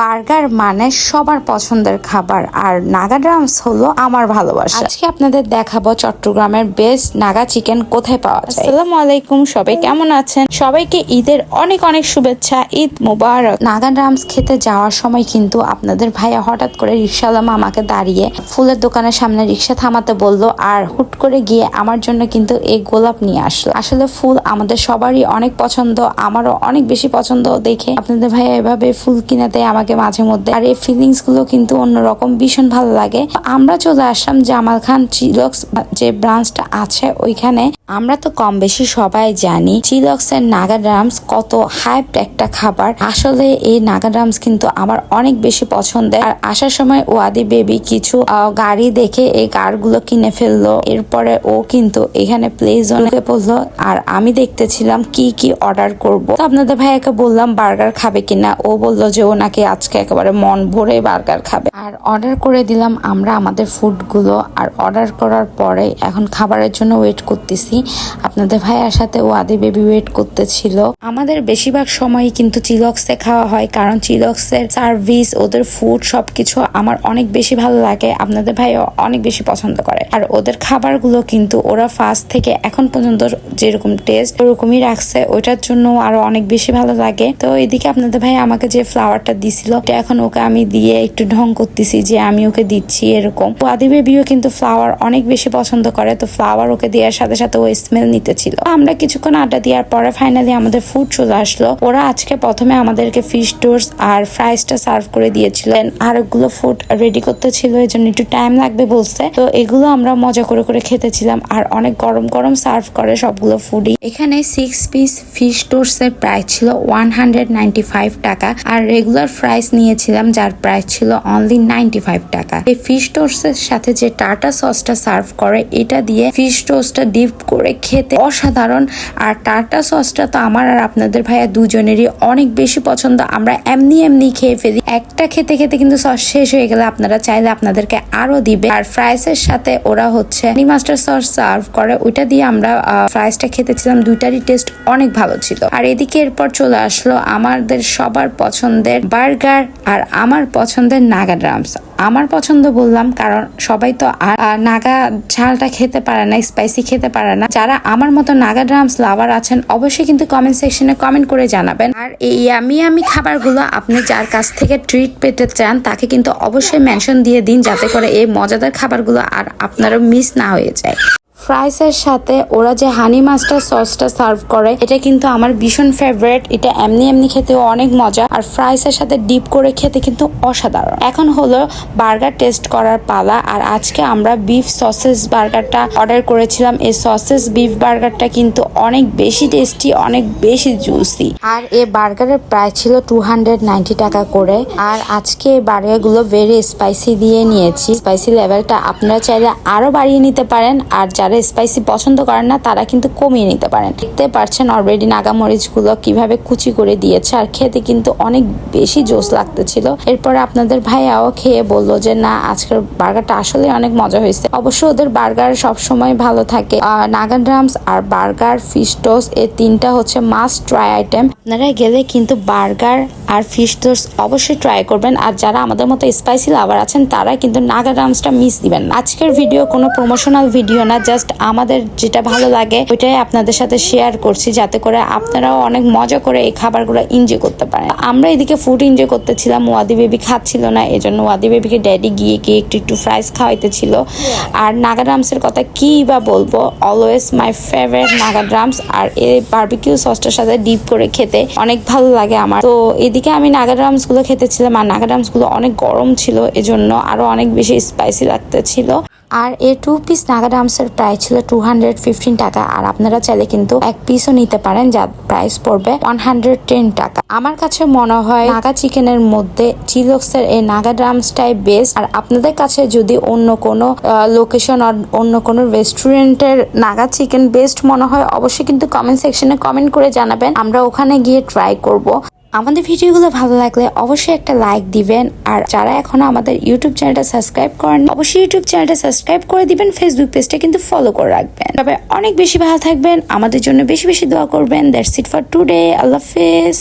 Burger মানে সবার পছন্দের খাবার আর নাগা ড্রামস হলো আমার ভালোবাসা। আজকে আপনাদের দেখাবো চট্টগ্রামের বেস্ট নাগা চিকেন কোথায় পাওয়া যায়। আসসালামু আলাইকুম সবাই কেমন আছেন? সবাইকে ঈদের অনেক অনেক শুভেচ্ছা ঈদ মুবারক। নাগা ড্রামস খেতে যাওয়ার সময় কিন্তু আপনাদের ভাইয়া হঠাৎ করে রিক্সাওয়ালা আমাকে দাঁড়িয়ে ফুলের দোকানের সামনে রিক্সা থামাতে বলল আর হুট করে গিয়ে আমার জন্য কিন্তু এই গোলাপ নিয়ে আসলো। আসলে ফুল আমাদের সবারই অনেক পছন্দ আমারও অনেক বেশি পছন্দ দেখে। আপনাদের ভাইয়া এভাবে ফুল কিনে দেয় আমাকে মাঝে মধ্যে। আর এই ফিলিংসগুলো কিন্তু অন্যরকম ভীষণ ভালো লাগে। আমরা চলে আসলাম জামাল খান চিলক্স যে ব্রাঞ্চটা আছে ওইখানে। আমরা তো কম বেশি সবাই জানি চিলক্স এর নাগা ড্রামস কত হাইপ একটা খাবার। আসলে এই নাগা ড্রামস কিন্তু আমার অনেক বেশি পছন্দের। আর আসার সময় ওয়াদি বেবি কিছু গাড়ি দেখে এই কারগুলো কিনে ফেলল। এরপরে ও কিন্তু এখানে প্লে জোনে পড়ল। আর আমি দেখতেছিলাম কি কি অর্ডার করব। আপনাদের ভাইয়াকে বললাম বার্গার খাবে কিনা? ও বলল যে, ও নাকি আজকে একেবারে মন ভরে বার্গার খাবে। আর অর্ডার করে দিলাম আমরা আমাদের ফুডগুলো আর অর্ডার করার পরে এখন খাবারের জন্য ওয়েট করতেছি। আপনাদের ভাইয়ার সাথে ও আদি বেবি ওয়েট করতেছিল। আমাদের বেশিরভাগ সময়ই কিন্তু চিলক্সে খাওয়া হয়, কারণ চিলক্সের সার্ভিস ওদের ফুড সবকিছু আমার অনেক বেশি ভালো লাগে। আপনাদের ভাইও অনেক বেশি পছন্দ করে। আর ওদের খাবারগুলো কিন্তু ওরা ফার্স্ট থেকে এখন পর্যন্ত যেরকম টেস্ট ওরকমই রাখছে। ওইটার জন্য আরও অনেক বেশি ভালো লাগে। তো এদিকে আপনাদের ভাই আমাকে যে ফ্লাওয়ারটা দিছিল এটা এখন ওকে আমি দিয়ে একটু ঢং করতেছি যে আমি ওকে দিচ্ছি এরকম। তো আদি কিন্তু ফ্লাওয়ার অনেক বেশি পছন্দ করে, তো ফ্লাওয়ার ওকে দেওয়ার সাথে সাথে ও স্মেল নিতেছিল। আমরা কিছুক্ষণ আড্ডা দেওয়ার পরে ফাইনালি আমাদের ফুড চলে আসলো। ওরা আজকে প্রথমে আমাদেরকে ফিশ টোস্ট আর ফ্রাইসটা সার্ভ করে দিয়েছিলেন আর ওগুলো ফুড রেডি করতে ছিল এই জন্য একটু টাইম লাগবে বলছে। তো এগুলো আমরা মজা করে করে খেতেছিলাম আর অনেক গরম গরম সার্ভ করে সবগুলো ফুডই এখানে সিক্স পিস ফিশ টোস্ট এর প্রাইস ছিল ওয়ান টাকা। আর রেগুলার ফ্রাইস নিয়েছিলাম, যার প্রাইস ছিল অনলি নাইনটি ফাইভ টাকা। এই ফিশ সাথে যে টাটা সসটা সার্ভ করে, এটা দিয়ে ফিশ টোস্টটা ডিপ করে খেতে অসাধারণ। আর টাটা সসটা তো আমার আর আপনাদের ভাইয়া দুজনেরই অনেক বেশি পছন্দ। আমরা এমনি এমনি খেয়ে ফেলি। একটা খেতে খেতে কিন্তু সস শেষ হয়ে গেলে আপনারা চাইলে আপনাদেরকে আরও দিবে। আর ফ্রাইস এর সাথে ওরা হচ্ছে মাস্টার সস সার্ভ করে, ওইটা দিয়ে আমরা ফ্রাইসটা খেতেছিলাম। দুইটারই টেস্ট অনেক ভালো ছিল। আর এদিকে এরপর চলে আসলো আমাদের সবার পছন্দের বার্গার আর আমার পছন্দের নাগা ড্রামস আমার পছন্দ বললাম কারণ সবাই তো আর নাগা ঝালটা খেতে পারে না স্পাইসি খেতে পারে না। যারা আমার মতো নাগা ড্রামস লাভার আছেন, অবশ্যই কিন্তু কমেন্ট সেকশনে কমেন্ট করে জানাবেন। আর এই আমি আমি খাবারগুলো আপনি যার কাছ থেকে ট্রিট পেতে চান, তাকে কিন্তু অবশ্যই মেনশন দিয়ে দিন, যাতে করে এই মজাদার খাবারগুলো আর আপনারও মিস না হয়ে যায়। ফ্রাইসের সাথে ওরা যে হানি মাস্টার সসটা সার্ভ করে, এটা কিন্তু আমার ভীষণ ফেভারিট এটা এমনি এমনি খেতেও অনেক মজা। আর ফ্রাইসের সাথে ডিপ করে খেতে কিন্তু অসাধারণ। এখন হলো বার্গার টেস্ট করার পালা। আর আজকে আমরা বিফ সসেস বার্গারটা অর্ডার করেছিলাম। এই সসেস বিফ বার্গারটা কিন্তু অনেক বেশি টেস্টি অনেক বেশি জুসি আর এই বার্গারের প্রাইস ছিল টু টাকা করে। আর আজকে এই বার্গারগুলো ভেরি স্পাইসি দিয়ে নিয়েছি। স্পাইসি লেভেলটা আপনারা চাইলে আরও বাড়িয়ে নিতে পারেন। আর যারা স্পাইসি পছন্দ করেন না তারা কিন্তু কমিয়ে নিতে পারেন। দেখতে পারছেন অলরেডি নাগামরিচগুলো কীভাবে কুচি করে দিয়েছে আর খেতে কিন্তু অনেক বেশি জোস লাগতেছিল। এরপরে আপনাদের ভাইয়াও খেয়ে বলল যে না আজকের বার্গারটা আসলে অনেক মজা হয়েছে। অবশ্য ওদের বার্গার সবসময় ভালো থাকে। আহ, নাগা ড্রামস আর বার্গার ফিশ টোস্ট এই তিনটা হচ্ছে মাস্ট ট্রাই আইটেম আপনারা গেলে কিন্তু বার্গার আর ফিশ টোস্ট অবশ্যই ট্রাই করবেন। আর যারা আমাদের মতো স্পাইসি লাভার আছেন তারা কিন্তু নাগা ড্রামসটা মিস দিবেন আজকের ভিডিও কোনো প্রমোশনাল ভিডিও না জাস্ট আমাদের যেটা ভালো লাগে ওইটাই আপনাদের সাথে শেয়ার করছি যাতে করে আপনারাও অনেক মজা করে এই খাবারগুলো এনজয় করতে পারেন। আমরা এদিকে ফুড এনজয় করতেছিলাম ওয়াদি বেবি খাচ্ছিল না এই জন্য ওয়াদি বেবিকে ড্যাডি গিয়ে গিয়ে একটু একটু ফ্রাইস খাওয়াইতেছিল। আর নাগা ড্রামসের কথা কি বা বলব always my favourite Naga drums আর এই বার্বিকিউ সসটার সাথে ডিপ করে খেতে অনেক ভালো লাগে আমার। তো এদিকে আমি নাগা ড্রামসগুলো খেতেছিলাম আর নাগা ড্রামসগুলো অনেক গরম ছিল এজন্য আরও অনেক বেশি স্পাইসি লাগতেছিল। আর এই টু পিস নাগা ড্রামসের প্রাইস ছিল টু হান্ড্রেড ফিফটিন টাকা। আর আপনারা চাইলে কিন্তু এক পিসও নিতে পারেন যার প্রাইস পড়বে ওয়ান হান্ড্রেড টেন টাকা। আমার কাছে মনে হয় নাগা চিকেনের মধ্যে চিলক্সের এই নাগা ড্রামসটাই বেস্ট আর আপনাদের কাছে যদি অন্য কোনো লোকেশন আর অন্য কোনো রেস্টুরেন্টের নাগা চিকেন বেস্ট মনে হয়, অবশ্যই কিন্তু কমেন্ট সেকশনে কমেন্ট করে জানাবেন। আমরা ওখানে গিয়ে ট্রাই করব। আমাদের ভিডিওগুলো ভালো লাগলে অবশ্যই একটা লাইক দিবেন। আর যারা এখনও আমাদের ইউটিউব চ্যানেলটা সাবস্ক্রাইব করেন অবশ্যই ইউটিউব চ্যানেলটা সাবস্ক্রাইব করে দিবেন। ফেসবুক পেজটা কিন্তু ফলো করে রাখবেন। তবে অনেক বেশি ভালো থাকবেন। আমাদের জন্য বেশি বেশি দোয়া করবেন। দ্যাটস ইট ফর টুডে আল্লাহ হাফেজ